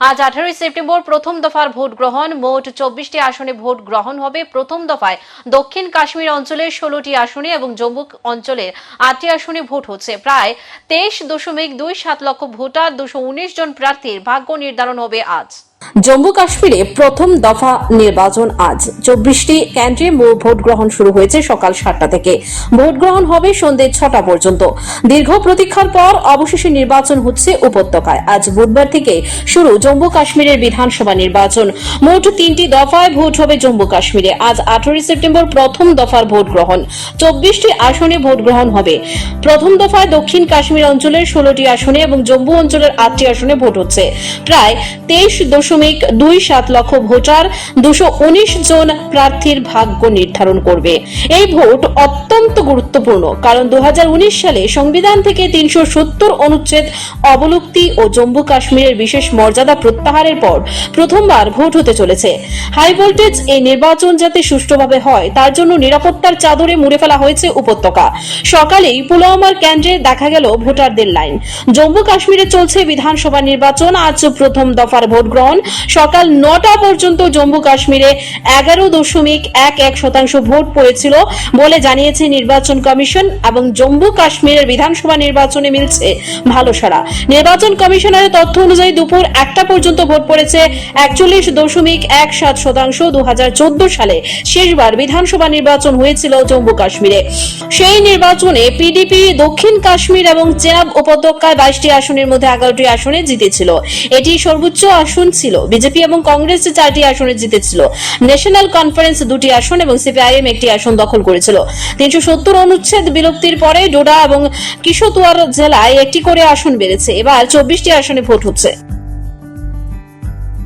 আজ আঠারোই সেপ্টেম্বর প্রথম দফার ভোট গ্রহণ। মোট চব্বিশটি আসনে ভোট গ্রহণ হবে। প্রথম দফায় দক্ষিণ কাশ্মীর অঞ্চলের ষোলোটি আসনে এবং জম্মু অঞ্চলের আটটি আসনে ভোট হচ্ছে। প্রায় তেইশ দশমিক দুই সাত লক্ষ ভোটার, দুশো জন প্রার্থীর ভাগ্য নির্ধারণ হবে আজ। জম্মু কাশ্মীরে প্রথম দফা নির্বাচন আজ। চব্বিশটি কেন্দ্রে ভোট গ্রহণ শুরু হয়েছে সকাল সাতটা থেকে। ভোট গ্রহণ হবে সন্ধ্যে ছটা পর্যন্ত। দীর্ঘ প্রতীক্ষার পর অবশেষে নির্বাচন হচ্ছে উপত্যকায়। আজ বুধবার থেকে শুরু জম্মু কাশ্মীরের বিধানসভা নির্বাচন। মোট তিনটি দফায় ভোট হবে জম্মু কাশ্মীরে। আজ আঠারোই সেপ্টেম্বর প্রথম দফার ভোট গ্রহণ। চব্বিশটি আসনে ভোট গ্রহণ হবে। প্রথম দফায় দক্ষিণ কাশ্মীর অঞ্চলের ষোলোটি আসনে এবং জম্মু অঞ্চলের আটটি আসনে ভোট হচ্ছে। প্রায় তেইশ দশমিক দুই সাত লক্ষ ভোটার, দুশো উনিশ জন প্রার্থীর ভাগ্য নির্ধারণ করবে। এই ভোট অত্যন্ত গুরুত্বপূর্ণ, কারণ দুহাজার উনিশ সালে সংবিধান থেকে তিনশো সত্তর অনুচ্ছেদ, অবলুপ্তি ও জম্মু কাশ্মীরের বিশেষ মর্যাদা প্রত্যাহারের পর প্রথমবার ভোট হতে চলেছে। হাই ভোল্টেজ এই নির্বাচন যাতে সুষ্ঠুভাবে হয়, তার জন্য নিরাপত্তার চাদরে মুড়ে ফেলা হয়েছে উপত্যকা। সকালেই পুলওয়ামার কেন্দ্রে দেখা গেল ভোটারদের লাইন। জম্মু কাশ্মীরে চলছে বিধানসভা নির্বাচন, আজ প্রথম দফার ভোট গ্রহণ। সকাল নটা পর্যন্ত জম্মু কাশ্মীরে এগারো দশমিক এক এক শতাংশ ভোট পড়েছিল বলে জানিয়েছে নির্বাচন কমিশন এবং জম্মু কাশ্মীরের বিধানসভা নির্বাচনে মিলছে ভালো সারা নির্বাচন কমিশনারের তথ্য অনুযায়ী দুপুর একটা পর্যন্ত ভোট পড়েছে একচল্লিশ দশমিক এক সাত শতাংশ দু হাজার চোদ্দ সালে। শেষবার বিধানসভা নির্বাচন হয়েছিল জম্মু কাশ্মীরে। সেই নির্বাচনে পিডিপি দক্ষিণ কাশ্মীর এবং চেনাব উপত্যকায় বাইশটি আসনের মধ্যে এগারোটি আসনে জিতেছিল। এটি সর্বোচ্চ আসন ছিল বিজেপি এবং কংগ্রেস চারটি আসনে জিতেছিল। ন্যাশনাল কনফারেন্স দুটি আসন এবং সিপিআইএম একটি আসন দখল করেছিল। তিনশো সত্তর অনুচ্ছেদ বিলুপ্তির পরে ডোডা এবং কিশোরতুয়ার জেলায় একটি করে আসন বেড়েছে। এবার চব্বিশটি আসনে ভোট হচ্ছে।